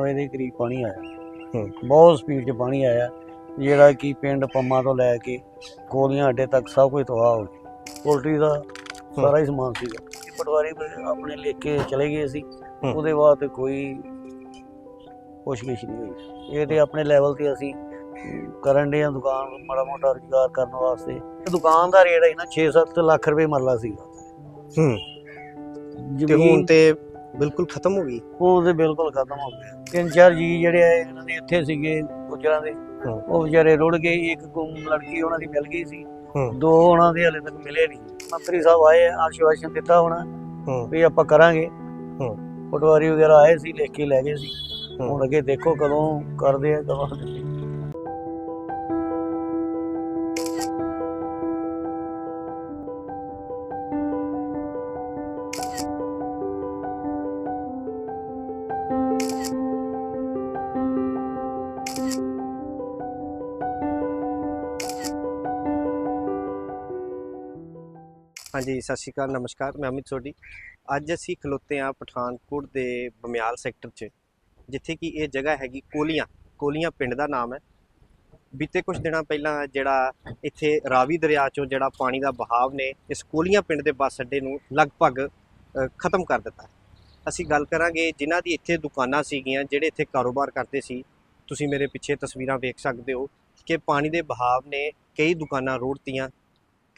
ਵਜੇ ਦੇ ਕਰੀਬ ਪਾਣੀ ਆਇਆ। ਬਹੁਤ ਸਪੀਡ 'ਚ ਪਾਣੀ ਆਇਆ ਜਿਹੜਾ ਕਿ ਪਿੰਡ ਪੰਮਾ ਤੋਂ ਲੈ ਕੇ ਕੋਲੀਆਂ ਅੱਡੇ ਤੱਕ ਸਭ ਕੁਝ ਤਬਾਹ ਹੋ ਗਿਆ। ਪੋਲਟਰੀ ਦਾ ਸਾਰਾ ਹੀ ਸਮਾਨ ਸੀਗਾ। ਪਟਵਾਰੀ ਆਪਣੇ ਲੈ ਕੇ ਚਲੇ ਗਏ ਸੀ। ਉਹਦੇ ਬਾਅਦ ਕੋਈ ਪੁੱਛਗਿੱਛ ਨਹੀਂ ਹੋਈ। ਇਹ ਤੇ ਆਪਣੇ ਲੈਵਲ ਤੇ ਅਸੀਂ ਕਰਨ ਦੇ ਆ ਦੁਕਾਨ ਮਾੜਾ ਮੋਟਾ ਰੁਜ਼ਗਾਰ ਕਰਨ ਵਾਸਤੇ। ਦੁਕਾਨ ਦਾ ਰੇਟ ਹੈ ਨਾ 6-7 ਲੱਖ ਰੁਪਏ ਮਰਲਾ ਸੀਗਾ। ਹੂੰ। ਤੇ ਹੁਣ ਤੇ ਬਿਲਕੁਲ ਖਤਮ ਹੋ ਗਈ। ਉਹ ਤੇ ਬਿਲਕੁਲ ਖਤਮ ਹੋ ਗਿਆ ਤਿੰਨ ਚਾਰ ਜੀ ਜਿਹੜੇ ਆ ਇਹਨਾਂ ਦੇ ਇੱਥੇ ਸੀਗੇ ਗੁਜਰਾਂ ਦੇ। ਉਹ ਵਿਚਾਰੇ ਰੁੜ ਗਏ ਇੱਕ ਗੁੰਮ ਲੜਕੀ ਉਹਨਾਂ ਦੀ ਮਿਲ ਗਈ ਸੀ। ਦੋ ਉਹਨਾਂ ਦੇ ਹਲੇ ਤੱਕ ਮਿਲੇ ਨਹੀਂ। ਮੰਤਰੀ ਸਾਹਿਬ ਆਏ ਆਸ਼ਵਾਸਨ ਦਿੱਤਾ ਹੋਣਾ ਵੀ ਆਪਾਂ ਕਰਾਂਗੇ। ਪਟਵਾਰੀ ਵਗੈਰਾ ਆਏ ਸੀ ਲਿਖ ਕੇ ਲੈ ਗਏ ਸੀ। ਹੁਣ ਅੱਗੇ ਦੇਖੋ ਕਦੋਂ ਕਰਦੇ ਆ ਕਦੋਂ ਹਾਂਜੀ, ਸਤਿ ਸ਼੍ਰੀ ਅਕਾਲ, ਨਮਸਕਾਰ, ਮੈਂ ਅਮਿਤ ਸੋਢੀ। ਅੱਜ ਅਸੀਂ ਖਲੋਤੇ ਹਾਂ ਪਠਾਨਕੋਟ ਦੇ ਬਮਿਆਲ ਸੈਕਟਰ 'ਚ, ਜਿੱਥੇ ਕਿ ਇਹ ਜਗ੍ਹਾ ਹੈਗੀ ਕੋਲੀਆਂ। ਕੋਲੀਆਂ ਪਿੰਡ ਦਾ ਨਾਮ ਹੈ। ਬੀਤੇ ਕੁਝ ਦਿਨਾਂ ਪਹਿਲਾਂ ਜਿਹੜਾ ਇੱਥੇ ਰਾਵੀ ਦਰਿਆ 'ਚੋਂ ਜਿਹੜਾ ਪਾਣੀ ਦਾ ਬਹਾਵ ਨੇ, ਇਸ ਕੋਲੀਆਂ ਪਿੰਡ ਦੇ ਬੱਸ ਅੱਡੇ ਨੂੰ ਲਗਭਗ ਖਤਮ ਕਰ ਦਿੱਤਾ ਅਸੀਂ ਗੱਲ ਕਰਾਂਗੇ ਜਿਨ੍ਹਾਂ ਦੀ ਇੱਥੇ ਦੁਕਾਨਾਂ ਸੀਗੀਆਂ, ਜਿਹੜੇ ਇੱਥੇ ਕਾਰੋਬਾਰ ਕਰਦੇ ਸੀ। ਤੁਸੀਂ ਮੇਰੇ ਪਿੱਛੇ ਤਸਵੀਰਾਂ ਵੇਖ ਸਕਦੇ ਹੋ ਕਿ ਪਾਣੀ ਦੇ ਬਹਾਵ ਨੇ ਕਈ ਦੁਕਾਨਾਂ ਰੋੜਤੀਆਂ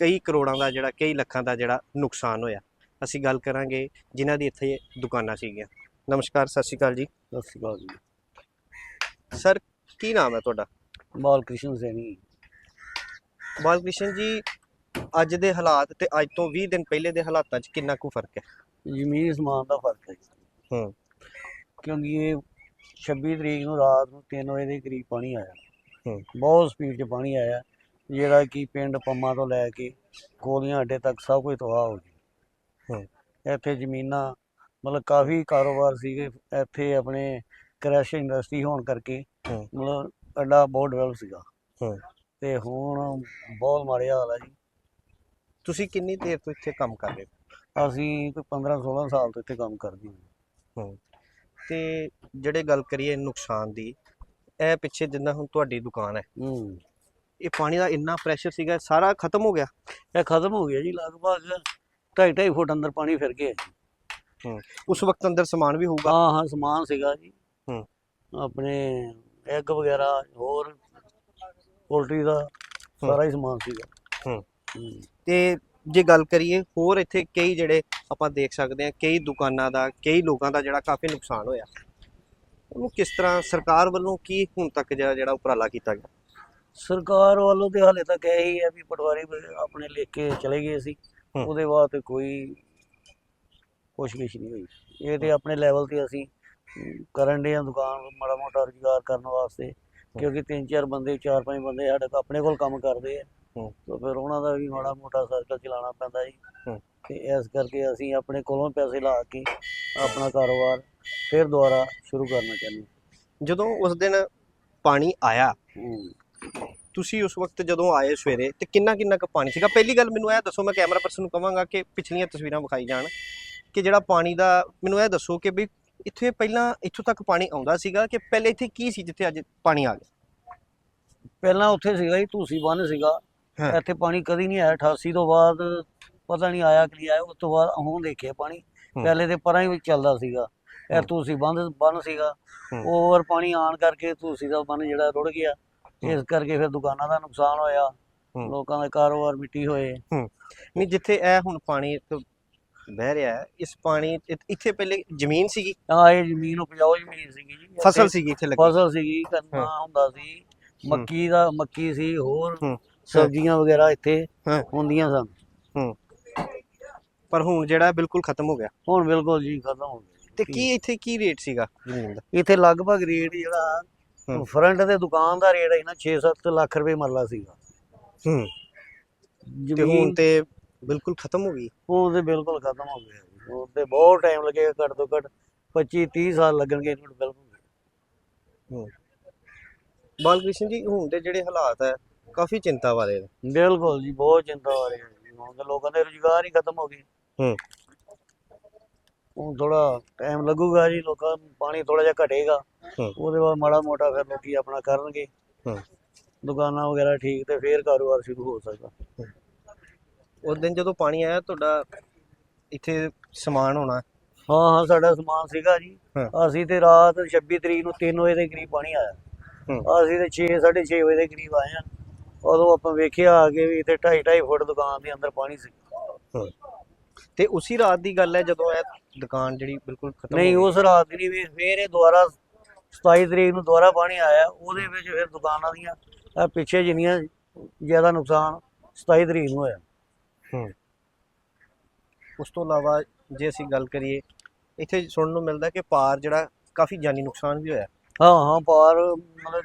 ਕਈ ਕਰੋੜਾਂ ਦਾ ਜਿਹੜਾ ਕਈ ਲੱਖਾਂ ਦਾ ਜਿਹੜਾ ਨੁਕਸਾਨ ਹੋਇਆ। ਅਸੀਂ ਗੱਲ ਕਰਾਂਗੇ ਜਿਨ੍ਹਾਂ ਦੀ ਇੱਥੇ ਦੁਕਾਨਾਂ ਸੀਗੀਆਂ। ਨਮਸਕਾਰ ਸਤਿ ਸ਼੍ਰੀ ਅਕਾਲ ਜੀ। ਸਤਿ ਸ਼੍ਰੀ ਅਕਾਲ ਜੀ। ਸਰ ਕੀ ਨਾਮ ਹੈ ਤੁਹਾਡਾ? ਬਾਲ ਕ੍ਰਿਸ਼ਨ ਸੈਣੀ। ਬਾਲਕ੍ਰਿਸ਼ਨ ਜੀ ਅੱਜ ਦੇ ਹਾਲਾਤ ਤੇ ਅੱਜ ਤੋਂ 20 ਦਿਨ ਪਹਿਲੇ ਦੇ ਹਾਲਾਤਾਂ 'ਚ ਕਿੰਨਾ ਕੁ ਫ਼ਰਕ ਹੈ? ਜ਼ਮੀਨ ਸਮਾਨ ਦਾ ਫ਼ਰਕ ਹੈ। ਹੂੰ। ਕਿਉਂਕਿ ਇਹ 26 ਤਰੀਕ ਨੂੰ ਰਾਤ ਨੂੰ 3 ਵਜੇ ਦੇ ਕਰੀਬ ਪਾਣੀ ਆਇਆ। ਹੂੰ। ਬਹੁਤ ਸਪੀਡ 'ਚ ਪਾਣੀ ਆਇਆ। ਜਿਹੜਾ ਕਿ ਪਿੰਡ ਪੰਮਾ ਤੋਂ ਲੈ ਕੇ ਕੋਲੀਆਂ ਅੱਡੇ ਤੱਕ ਸਭ ਕੁਝ ਤਬਾਹ ਹੋ ਗਿਆ। ਹੂੰ। ਇੱਥੇ ਜ਼ਮੀਨਾਂ ਮਤਲਬ ਕਾਫੀ ਕਾਰੋਬਾਰ ਸੀਗੇ। ਇੱਥੇ ਆਪਣੇ ਕ੍ਰੈਸ਼ ਇੰਡਸਟਰੀ ਹੋਣ ਕਰਕੇ। ਮਤਲਬ ਅੱਡਾ ਬਹੁਤ ਡਿਵੈਲਪ ਸੀਗਾ। ਤੇ ਹੁਣ ਬਹੁਤ ਮਾੜੇ ਹਾਲ ਆ ਜੀ। ਤੁਸੀਂ ਕਿੰਨੀ ਦੇਰ ਤੋਂ ਇੱਥੇ ਕੰਮ ਕਰ ਰਹੇ ਹੋ? ਅਸੀਂ ਕੋਈ 15 16 ਸਾਲ ਤੋਂ ਇੱਥੇ ਕੰਮ ਕਰਦੇ ਹਾਂ ਤੇ ਜਿਹੜੇ ਗੱਲ ਕਰੀਏ ਨੁਕਸਾਨ ਦੀ ਇਹ ਪਿੱਛੇ ਜਿੰਨਾ ਹੁਣ ਤੁਹਾਡੀ ਦੁਕਾਨ ਹੂੰ। ਇਹ ਪਾਣੀ ਦਾ ਇੰਨਾ ਪ੍ਰੈਸ਼ਰ ਸੀਗਾ ਸਾਰਾ ਖਤਮ ਹੋ ਗਿਆ। ਇਹ ਖਤਮ ਹੋ ਗਿਆ ਜੀ ਲਗਭਗ ਢਾਈ ਢਾਈ ਫੁੱਟ ਅੰਦਰ ਪਾਣੀ ਫਿਰ ਗਿਆ ਉਸ ਵਕਤ ਅੰਦਰ ਸਮਾਨ ਵੀ ਹੋਊਗਾ? ਹਾਂ ਹਾਂ ਸਮਾਨ ਸੀਗਾ ਜੀ। ਹੂੰ। ਆਪਣੇ ਐਗ ਵਗੈਰਾ ਹੋਰ ਪੋਲਟਰੀ ਦਾ ਸਾਰਾ ਹੀ ਸਮਾਨ ਸੀਗਾ। ਹੂੰ। ਹੂੰ। ਤੇ ਜੇ ਗੱਲ ਕਰੀਏ ਹੋਰ ਇੱਥੇ ਕਈ ਜਿਹੜੇ ਆਪਾਂ ਦੇਖ ਸਕਦੇ ਹਾਂ ਕਈ ਦੁਕਾਨਾਂ ਦਾ ਕਈ ਲੋਕਾਂ ਦਾ ਜਿਹੜਾ ਕਾਫੀ ਨੁਕਸਾਨ ਹੋਇਆ। ਉਹਨੂੰ ਕਿਸ ਤਰ੍ਹਾਂ ਸਰਕਾਰ ਵੱਲੋਂ ਕੀ ਹੁਣ ਤੱਕ ਜਿਹੜਾ ਜਿਹੜਾ ਉਪਰਾਲਾ ਕੀਤਾ ਗਿਆ? ਸਰਕਾਰ ਵੱਲੋਂ ਤੇ ਹਾਲੇ ਤੱਕ ਇਹੀ ਹੈ ਵੀ ਪਟਵਾਰੀ ਆਪਣੇ ਲਿਖ ਕੇ ਚਲੇ ਗਏ ਸੀ ਹੂੰ। ਉਹਦੇ ਬਾਅਦ ਤੇ ਕੋਈ ਪੁੱਛਗਿੱਛ ਨਹੀਂ ਹੋਈ ਇਹ ਤੇ ਆਪਣੇ ਲੈਵਲ ਤੇ ਅਸੀਂ ਅਮ, ਕਰਨ ਦੇ ਆ ਦੁਕਾਨ ਮਾੜਾ ਮੋਟਾ ਰੁਜ਼ਗਾਰ ਕਰਨ ਵਾਸਤੇ ਕਿਉਂਕਿ ਤਿੰਨ ਚਾਰ ਬੰਦੇ ਚਾਰ ਪੰਜ ਬੰਦੇ ਸਾਡੇ ਕੋਲ ਆਪਣੇ ਕੋਲ ਕੰਮ ਕਰਦੇ ਆ ਹੂੰ। ਤਾਂ ਫਿਰ ਉਹਨਾਂ ਦਾ ਵੀ ਮਾੜਾ ਮੋਟਾ ਸਰਕਲ ਚਲਾਉਣਾ ਪੈਂਦਾ ਜੀ ਹੂੰ। ਤੇ ਇਸ ਕਰਕੇ ਅਸੀਂ ਆਪਣੇ ਕੋਲੋਂ ਪੈਸੇ ਲਾ ਕੇ ਆਪਣਾ ਕਾਰੋਬਾਰ ਫਿਰ ਦੁਬਾਰਾ ਸ਼ੁਰੂ ਕਰਨਾ ਚਾਹੁੰਦੇ। ਜਦੋਂ ਉਸ ਦਿਨ ਪਾਣੀ ਆਇਆ ਹੂੰ ਤੁਸੀਂ ਉਸ ਵਕਤ ਜਦੋਂ ਆਏ ਸਵੇਰੇ ਤੇ ਕਿੰਨਾ ਕਿੰਨਾ ਕੁ ਪਾਣੀ ਸੀਗਾ ਪਹਿਲੀ ਗੱਲ ਮੈਨੂੰ ਇਹ ਦੱਸੋ ਮੈਂ ਕੈਮਰਾ ਪਰਸਨ ਨੂੰ ਕਹਾਂਗਾ ਕਿ ਪਿਛਲੀਆਂ ਤਸਵੀਰਾਂ ਵਿਖਾਈ ਜਾਣ ਕਿ ਜਿਹੜਾ ਪਾਣੀ ਦਾ ਮੈਨੂੰ ਇਹ ਦੱਸੋ ਕਿ ਵੀ ਇੱਥੇ ਪਹਿਲਾਂ ਇੱਥੋਂ ਤੱਕ ਪਾਣੀ ਆਉਂਦਾ ਸੀਗਾ ਕਿ ਪਹਿਲੇ ਇੱਥੇ ਕੀ ਸੀ ਜਿੱਥੇ ਅੱਜ ਪਾਣੀ ਆ ਗਿਆ ਪਹਿਲਾਂ ਉੱਥੇ ਸੀਗਾ ਜੀ ਧੂਸੀ ਬੰਨ ਸੀਗਾ। ਇੱਥੇ ਪਾਣੀ ਕਦੀ ਨਹੀਂ ਆਇਆ 88 ਤੋਂ ਬਾਅਦ ਪਤਾ ਨਹੀਂ ਆਇਆ ਕਿ ਨਹੀਂ ਆਇਆ ਉਸ ਤੋਂ ਬਾਅਦ ਹੁਣ ਦੇਖਿਆ ਪਾਣੀ। ਪਹਿਲੇ ਤੇ ਪਰਾਂ ਹੀ ਚੱਲਦਾ ਸੀਗਾ ਇਹ। ਧੂਸੀ ਬੰਨ ਬੰਨ ਸੀਗਾ। ਓਵਰ ਪਾਣੀ ਆਣ ਕਰਕੇ ਧੂਸੀ ਦਾ ਬੰਨ ਜਿਹੜਾ ਰੁੜ ਗਿਆ। ਇਸ ਕਰਕੇ ਫਿਰ ਦੁਕਾਨਾਂ ਦਾ ਨੁਕਸਾਨ ਹੋਇਆ। ਹੂੰ। ਲੋਕਾਂ ਦੇ ਕਾਰੋਬਾਰ ਮਿੱਟੀ ਹੋਏ। ਨਹੀਂ ਜਿੱਥੇ ਇਹ ਹੁਣ ਪਾਣੀ ਇੱਥੋਂ ਵਹਿ ਰਿਹਾ ਹੈ ਇਸ ਪਾਣੀ ਇ- ਇੱਥੇ ਪਹਿਲੇ ਜ਼ਮੀਨ ਸੀਗੀ? ਆ ਇਹ ਜ਼ਮੀਨ ਉਪਜਾਊ ਜ਼ਮੀਨ ਸੀਗੀ ਜੀ। ਇੱਥੇ ਫਸਲ ਸੀਗੀ ਇੱਥੇ ਲੱਗੀ। ਫਸਲ ਸੀਗੀ ਕਰਨਾ ਹੁੰਦਾ ਸੀ। ਮੱਕੀ ਦਾ ਮੱਕੀ ਸੀ ਹੋਰ ਹੂੰ। ਸਬਜ਼ੀਆਂ ਵਗੈਰਾ ਇੱਥੇ ਹਾਂ। ਹੁੰਦੀਆਂ ਸਨ। ਪਰ ਹੁਣ ਜਿਹੜਾ ਬਿਲਕੁਲ ਖਤਮ ਹੋ ਗਿਆ। ਹੁਣ ਬਿਲਕੁਲ ਜੀ ਖਤਮ ਹੋ ਗਿਆ। ਤੇ ਕੀ ਇੱਥੇ ਕੀ ਰੇਟ ਸੀਗਾ ਜ਼ਮੀਨ ਦਾ? ਇੱਥੇ ਲਗਭਗ ਰੇਟ ਜਿਹੜਾ ਹੂੰ। ਫਰੰਟ ਤੇ ਦੁਕਾਨ ਦਾ ਰੇਟ ਹੈ ਨਾ 6-7 ਲੱਖ ਰੁਪਏ ਮਰਲਾ ਸੀਗਾ। ਹੂੰ। ਤੇ ਹੁਣ ਤੇ ਬਿਲਕੁਲ ਖਤਮ ਹੋ ਗਈ। ਉਹ ਤੇ ਬਿਲਕੁਲ ਖਤਮ ਹੋ ਗਿਆ। ਉਹ ਤੇ ਬਹੁਤ ਟਾਈਮ ਲੱਗੇਗਾ ਘੱਟ ਤੋਂ ਘੱਟ 25-30 ਸਾਲ ਲੱਗਣਗੇ ਇਹਨੂੰ ਬਿਲਕੁਲ। ਬਾਲਕ੍ਰਿਸ਼ਨ ਜੀ ਹੁਣ ਦੇ ਜਿਹੜੇ ਹਾਲਾਤ ਹੈ ਕਾਫੀ ਚਿੰਤਾ ਵਾਲੇ ਨੇ। ਬਿਲਕੁਲ ਜੀ ਬਹੁਤ ਚਿੰਤਾ ਜੀ। ਹੁਣ ਤੇ ਲੋਕਾਂ ਦੇ ਰੁਜ਼ਗਾਰ ਹੀ ਖਤਮ ਹੋ ਗਏ। ਹੂੰ। ਹੁਣ ਥੋੜਾ ਟਾਈਮ ਲੱਗੂਗਾ ਜੀ ਲੋਕਾਂ ਨੂੰ ਪਾਣੀ ਥੋੜਾ ਜਿਹਾ ਘਟੇਗਾ। ਉਹਦੇ ਬਾਅਦ ਮਾੜਾ ਮੋਟਾ ਫਿਰ ਲੋਕੀ ਆਪਣਾ ਕਰਨਗੇ। ਹੂੰ। ਦੁਕਾਨਾਂ ਵਗੈਰਾ ਠੀਕ ਤੇ ਫੇਰ ਕਾਰੋਬਾਰ ਸ਼ੁਰੂ ਹੋ ਸਕਦਾ। ਉਸ ਦਿਨ ਜਦੋਂ ਪਾਣੀ ਆਇਆ ਤੁਹਾਡਾ ਇੱਥੇ ਸਮਾਨ ਹੋਣਾ। ਹਾਂ ਹਾਂ ਸਾਡਾ ਸਮਾਨ ਸੀਗਾ ਜੀ। ਅਸੀਂ ਤੇ ਰਾਤ 26 ਤਰੀਕ ਨੂੰ 3 ਵਜੇ ਦੇ ਕਰੀਬ ਪਾਣੀ ਆਇਆ। ਹੂੰ। ਅਸੀਂ ਤੇ 6 6:30 ਵਜੇ ਦੇ ਕਰੀਬ ਆਏ ਆ ਉਦੋਂ ਆਪਾਂ ਵੇਖਿਆ ਆ ਕੇ ਵੀ ਇੱਥੇ 2.5 2.5 ਫੁੱਟ ਦੁਕਾਨ ਦੇ ਅੰਦਰ ਪਾਣੀ ਸੀ। ਤੇ ਉਸੇ ਰਾਤ ਦੀ ਗੱਲ ਹੈ ਜਦੋਂ ਇਹ ਦੁਕਾਨ ਜਿਹੜੀ ਬਿਲਕੁਲ ਖਤਮ ਨਹੀਂ ਉਸ ਰਾਤ ਦੀ ਵੀ ਫੇਰ ਇਹ ਦੁਬਾਰਾ 27 ਤਰੀਕ ਨੂੰ ਦੁਬਾਰਾ ਪਾਣੀ ਆਇਆ ਉਹਦੇ ਵਿੱਚ ਫਿਰ ਦੁਕਾਨਾਂ ਦੀਆਂ ਪਿੱਛੇ ਜਿੰਨੀਆਂ ਜ਼ਿਆਦਾ ਨੁਕਸਾਨ 27 ਤਰੀਕ ਨੂੰ ਹੋਇਆ। ਉਸ ਤੋਂ ਇਲਾਵਾ ਜੇ ਅਸੀਂ ਗੱਲ ਕਰੀਏ ਇੱਥੇ ਸੁਣਨ ਨੂੰ ਮਿਲਦਾ ਕਿ ਪਾਰ ਜਿਹੜਾ ਕਾਫੀ ਜਾਨੀ ਨੁਕਸਾਨ ਵੀ ਹੋਇਆ। ਹਾਂ ਹਾਂ ਪਾਰ ਮਤਲਬ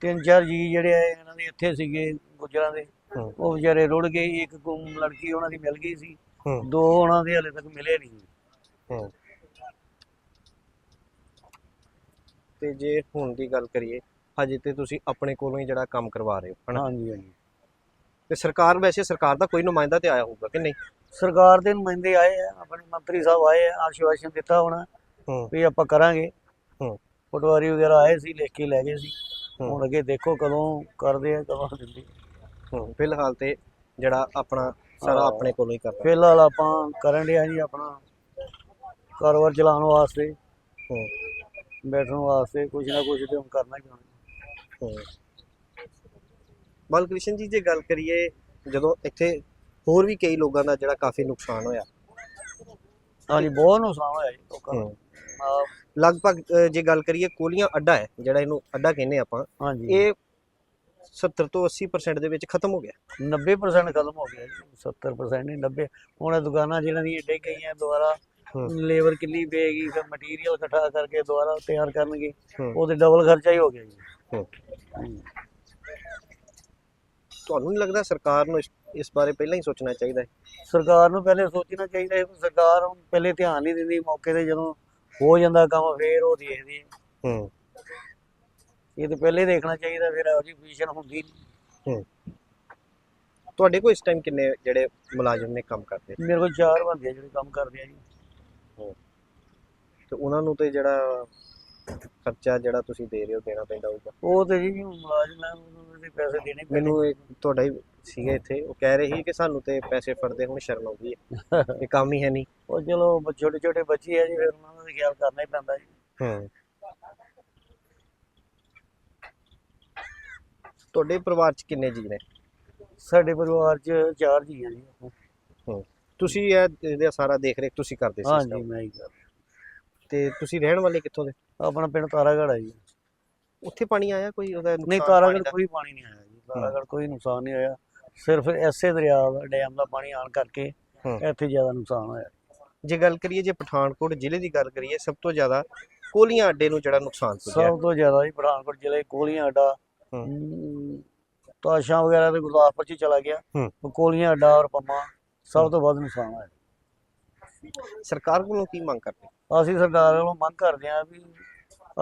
ਤਿੰਨ ਚਾਰ ਜੀ ਜਿਹੜੇ ਆ ਇਹਨਾਂ ਦੇ ਇੱਥੇ ਸੀਗੇ ਗੁੱਜਰਾਂ ਦੇ। ਉਹ ਵਿਚਾਰੇ ਰੁੜ ਗਏ ਇੱਕ ਲੜਕੀ ਉਹਨਾਂ ਦੀ ਮਿਲ ਗਈ ਸੀ। ਦੋ ਉਹਨਾਂ ਦੇ ਹਲੇ ਤੱਕ ਮਿਲੇ ਨਹੀਂ। ਹੂੰ। ਤੇ ਜੇ ਹੁਣ ਦੀ ਗੱਲ ਕਰੀਏ ਹਜੇ ਤੇ ਤੁਸੀਂ ਆਪਣੇ ਕੋਲੋਂ ਹੀ ਜਿਹੜਾ ਕੰਮ ਕਰਵਾ ਰਹੇ ਹੋ ਹਨਾ? ਹਾਂਜੀ ਹਾਂਜੀ। ਤੇ ਸਰਕਾਰ ਵੈਸੇ ਸਰਕਾਰ ਦਾ ਕੋਈ ਨੁਮਾਇੰਦਾ ਤੇ ਆਇਆ ਹੋਊਗਾ ਕਿ ਨਹੀਂ? ਸਰਕਾਰ ਦੇ ਨੁਮਾਇੰਦੇ ਆਏ ਆ ਆਪਣੇ ਮੰਤਰੀ ਸਾਹਿਬ ਆਏ ਆ ਆਸ਼ਵਾਸਨ ਦਿੱਤਾ ਹੋਣਾ ਹੂੰ। ਵੀ ਆਪਾਂ ਕਰਾਂਗੇ। ਹੂੰ। ਪਟਵਾਰੀ ਵਗੈਰਾ ਆਏ ਸੀ ਲਿਖ ਕੇ ਲੈ ਗਏ ਸੀ। ਹੁਣ ਅੱਗੇ ਦੇਖੋ ਕਦੋਂ ਕਰਦੇ ਆ ਕਦੋਂ ਦਿੰਦੇ ਹੂੰ ਫਿਲਹਾਲ ਤੇ ਜਿਹੜਾ ਆਪਣਾ ਸਾਰਾ। ਆਪਣੇ ਕੋਲੋਂ ਹੀ ਕਰਨਾ। ਫਿਲਹਾਲ ਆਪਾਂ ਕਰਨ ਡਿਆ ਜੀ ਆਪਣਾ ਕਾਰੋਬਾਰ ਚਲਾਉਣ ਵਾਸਤੇ। ਹੂੰ। ਬੈਠਣ ਵਾਸਤੇ ਕੁਝ ਨਾ ਕੁਝ ਤੇ ਹੁਣ ਕਰਨਾ ਹੀ ਪੈਣਾ। ਬਾਲਕ੍ਰਿਸ਼ਨ ਜੀ ਜੇ ਗੱਲ ਕਰੀਏ ਜਦੋਂ ਇੱਥੇ ਹੋਰ ਵੀ ਕਈ ਲੋਕਾਂ ਦਾ ਜਿਹੜਾ ਕਾਫੀ ਨੁਕਸਾਨ ਹੋਇਆ। ਹਾਂਜੀ ਬਹੁਤ ਨੁਕਸਾਨ ਹੋਇਆ ਜੀ ਲੋਕਾਂ ਆਹ, ਲਗਭਗ ਜੇ ਗੱਲ ਕਰੀਏ ਕੋਲੀਆਂ ਅੱਡਾ ਹੈ ਜਿਹੜਾ ਇਹਨੂੰ ਅੱਡਾ ਕਹਿੰਦੇ ਆਪਾਂ ਇਹ 70 ਤੋਂ 80% ਦੇ ਵਿੱਚ ਖਤਮ ਹੋ ਗਿਆ। 90% ਖਤਮ ਹੋ ਗਿਆ ਜੀ 70% ਨਹੀਂ 90 ਹੁਣ ਇਹ ਦੁਕਾਨਾਂ ਜਿਹਨਾਂ ਦੀਆਂ ਡਿੱਗ ਗਈਆਂ ਦੁਬਾਰਾ। ਲੇਬਰ ਕਿੰਨੀ ਪਏਗੀ ਫਿਰ ਮਟੀਰੀਅਲ ਇਕੱਠਾ ਕਰਕੇ ਦੁਬਾਰਾ ਤਿਆਰ ਕਰਨਗੇ ਹੂੰ। ਉਹਦੇ ਡਬਲ ਖਰਚਾ ਹੀ ਹੋ ਗਿਆ ਜੀ ਹੂੰ। ਹੂੰ। ਤੁਹਾਨੂੰ ਨਹੀਂ ਲੱਗਦਾ ਸਰਕਾਰ ਨੂੰ ਇਸ, ਬਾਰੇ ਪਹਿਲਾਂ ਹੀ ਸੋਚਣਾ ਚਾਹੀਦਾ ਹੈ ਸਰਕਾਰ ਨੂੰ ਪਹਿਲੇ ਸੋਚਣਾ ਚਾਹੀਦਾ ਹੈ ਸਰਕਾਰ ਹੁਣ ਪਹਿਲੇ ਧਿਆਨ ਨਹੀਂ ਦਿੰਦੀ ਮੌਕੇ ਤੇ ਜਦੋਂ ਹੋ ਜਾਂਦਾ ਕੰਮ ਫੇਰ ਉਹ ਦੇਖਦੀ ਹੈ। ਹੂੰ ਇਹ ਤਾਂ ਪਹਿਲੇ ਦੇਖਣਾ ਚਾਹੀਦਾ ਫਿਰ ਜਿਹੀ ਪੋਜੀਸ਼ਨ ਹੁੰਦੀ ਨਹੀਂ ਤੁਹਾਡੇ ਕੋਲ ਇਸ ਟਾਈਮ ਕਿੰਨੇ ਜਿਹੜੇ ਮੁਲਾਜ਼ਮ ਨੇ ਕੰਮ ਕਰਦੇ ਮੇਰੇ ਕੋਲ ਚਾਰ ਬੰਦੇ ਜਿਹੜੇ ਕੰਮ ਕਰਦੇ ਆ ਜੀ ਤੇ ਉਹਨਾਂ ਨੂੰ ਤੇ ਜਿਹੜਾ ਖਰਚਾ ਜਿਹੜਾ ਤੁਸੀਂ ਦੇ ਰਹੇ ਹੋ ਦੇਣਾ ਪੈਂਦਾ ਹੋਊਗਾ। ਉਹ ਤੇ ਜੀ ਮੁਲਾਜ਼ਮ ਹੈ ਉਹਨਾਂ ਦੇ ਪੈਸੇ ਦੇਣੇ ਪੈਣੇ। ਮੈਨੂੰ ਇੱਕ ਤੁਹਾਡਾ ਹੀ ਸੀਗਾ ਇੱਥੇ ਉਹ ਕਹਿ ਰਹੇ ਸੀ ਕਿ ਸਾਨੂੰ ਤੇ ਪੈਸੇ ਫੜਦੇ ਹੁਣ ਸ਼ਰਮ ਆਉਂਦੀ ਹੈ। ਇਹ ਕੰਮ ਹੀ ਹੈ ਨਹੀਂ। ਉਹ ਚਲੋ ਛੋਟੇ ਛੋਟੇ ਬੱਚੇ ਆ ਜੀ ਫਿਰ ਉਹਨਾਂ ਦਾ ਖਿਆਲ ਕਰਨਾ ਹੀ ਪੈਂਦਾ ਜੀ। ਹੂੰ। ਤੁਹਾਡੇ ਪਰਿਵਾਰ ਚ ਕਿੰਨੇ ਜੀ ਨੇ? ਸਾਡੇ ਪਰਿਵਾਰ 'ਚ ਚਾਰ ਜੀ ਆ ਜੀ। ਆਪਾਂ। ਤੁਸੀਂ ਇਹ ਇਹਦਾ ਸਾਰਾ ਦੇਖ ਰੇਖ ਤੁਸੀਂ ਕਰਦੇ ਸੀ ਹਾਂਜੀ? ਮੈਂ ਹੀ ਕਰ ਤੇ ਤੁਸੀਂ ਰਹਿਣ ਵਾਲੇ ਕਿੱਥੋਂ ਦੇ? ਆਪਣਾ ਪਿੰਡ ਤਾਰਾਗੜ੍ਹ ਆ ਜੀ। ਉੱਥੇ ਪਾਣੀ ਆਇਆ ਕੋਈ ਉਹਦਾ ਨਹੀਂ ਦਾ? ਕੋਈ ਪਾਣੀ ਨਹੀਂ ਆਇਆ ਜੀ। ਤਾਰਾਗੜ੍ਹ ਕੋਈ ਨੁਕਸਾਨ ਨਹੀਂ ਹੋਇਆ। ਸਿਰਫ ਐਸੇ ਦਰਿਆ ਦਾ ਡੈਮ ਦਾ ਪਾਣੀ ਆਣ ਕਰਕੇ। ਇੱਥੇ ਜ਼ਿਆਦਾ ਨੁਕਸਾਨ ਹੋਇਆ। ਜੇ ਗੱਲ ਕਰੀਏ ਜੇ ਪਠਾਨਕੋਟ ਜ਼ਿਲ੍ਹੇ ਦੀ ਗੱਲ ਕਰੀਏ ਸਭ ਤੋਂ ਜ਼ਿਆਦਾ ਕੋਲੀਆਂ ਅੱਡੇ ਨੂੰ ਜਿਹੜਾ ਨੁਕਸਾਨ ਪੁੱਜਿਆ। ਸਭ ਤੋਂ ਜ਼ਿਆਦਾ ਜੀ ਪਠਾਨਕੋਟ ਜ਼ਿਲ੍ਹੇ ਕੋਲੀਆਂ ਅੱਡਾ। ਤਾਸ਼ਾਂ ਵਗੈਰਾ ਤੇ ਗੁਰਦਾਸਪੁਰ 'ਚ ਚਲਾ ਗਿਆ। ਕੋਲੀਆਂ ਅੱਡਾ ਔਰ ਪੰਮਾ। ਸਭ ਤੋਂ ਵੱਧ ਨੁਕਸਾਨ ਹੋਇਆ। ਸਰਕਾਰ ਕੋਲੋਂ ਕੀ ਮੰਗ ਕਰਦੇ? ਅਸੀਂ ਸਰਕਾਰ ਵੱਲੋਂ ਮੰਗ ਕਰਦੇ ਹਾਂ ਵੀ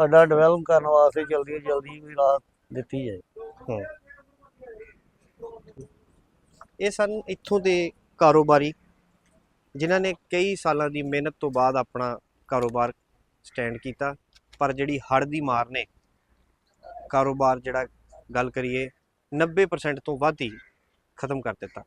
ਅੱਡਾ ਡਿਵੈਲਪ ਕਰਨ ਵਾਸਤੇ ਜਲਦੀ ਤੋਂ ਜਲਦੀ ਵੀ ਰਾਹਤ ਦਿੱਤੀ ਜਾਏ। ਹੂੰ। ਇਹ ਸਨ ਇੱਥੋਂ ਦੇ ਕਾਰੋਬਾਰੀ ਜਿਨ੍ਹਾਂ ਨੇ ਕਈ ਸਾਲਾਂ ਦੀ ਮਿਹਨਤ ਤੋਂ ਬਾਅਦ ਆਪਣਾ ਕਾਰੋਬਾਰ ਸਟੈਂਡ ਕੀਤਾ ਪਰ ਜਿਹੜੀ ਹੜ੍ਹ ਦੀ ਮਾਰ ਨੇ ਕਾਰੋਬਾਰ ਜਿਹੜਾ ਗੱਲ ਕਰੀਏ 90% ਤੋਂ ਵੱਧ ਹੀ ਖਤਮ ਕਰ ਦਿੱਤਾ।